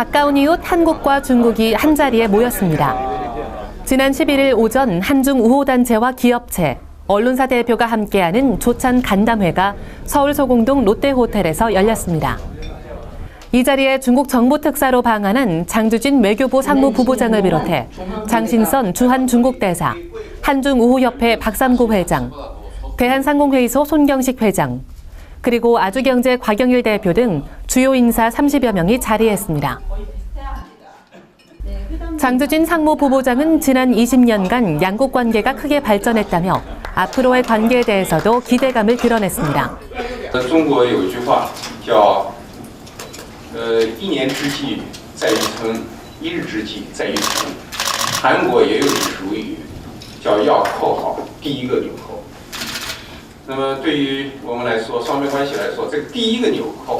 가까운 이웃 한국과 중국이 한자리에 모였습니다. 지난 11일 오전 한중 우호단체와 기업체, 언론사 대표가 함께하는 조찬 간담회가 서울 소공동 롯데호텔에서 열렸습니다. 이 자리에 중국 정부 특사로 방한한 장주진 외교부 상무부부장을 비롯해 장신선 주한 중국 대사, 한중 우호협회 박삼구 회장, 대한상공회의소 손경식 회장, 그리고 아주경제 곽영일 대표 등 주요 인사 30여 명이 자리했습니다. 장주진 상무부부장은 지난 20년간 양국 관계가 크게 발전했다며 앞으로의 관계에 대해서도 기대감을 드러냈습니다. 中国有一句话叫“呃，一年之计在于晨，一日之计在于晨”。韩国也有一俗语叫“要扣好第一个纽扣”。那么对于我们来说，双边关系来说，这个第一个纽扣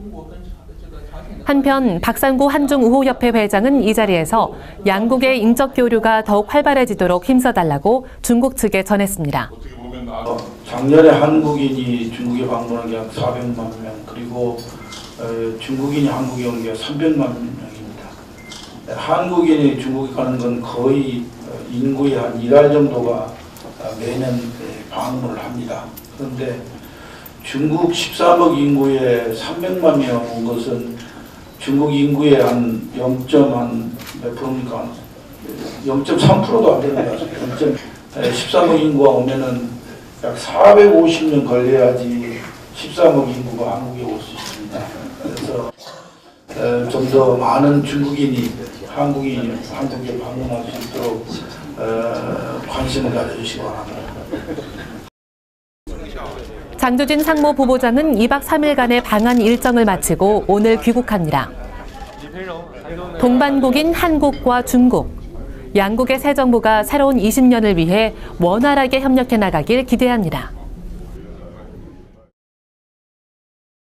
한편 박상구 한중우호협회 회장은 이 자리에서 양국의 인적 교류가 더욱 활발해지도록 힘써달라고 중국 측에 전했습니다. 어, 작년에 한국인이 중국에 방문한 게 약 400만 명, 그리고 어, 중국인이 한국에 온 게 300만 명입니다. 네, 한국인이 중국에 가는 건 거의 어, 인구의 한 1할 정도가 어, 매년 네, 방문을 합니다. 그런데 중국 13억 인구에 300만 명 온 것은 중국 인구의 한 0.몇 프로입니까? 0.3%도 안 되는 것. 0. 13억 인구가 오면은 약 450년 걸려야지 13억 인구가 한국에 올 수 있습니다. 그래서 좀 더 많은 중국인이 한국이 한국에 방문할 수 있도록 어, 관심을 가져주시기 바랍니다. 장주진 상무부부장은 2박 3일간의 방한 일정을 마치고 오늘 귀국합니다. 동반국인 한국과 중국, 양국의 새 정부가 새로운 20년을 위해 원활하게 협력해 나가길 기대합니다.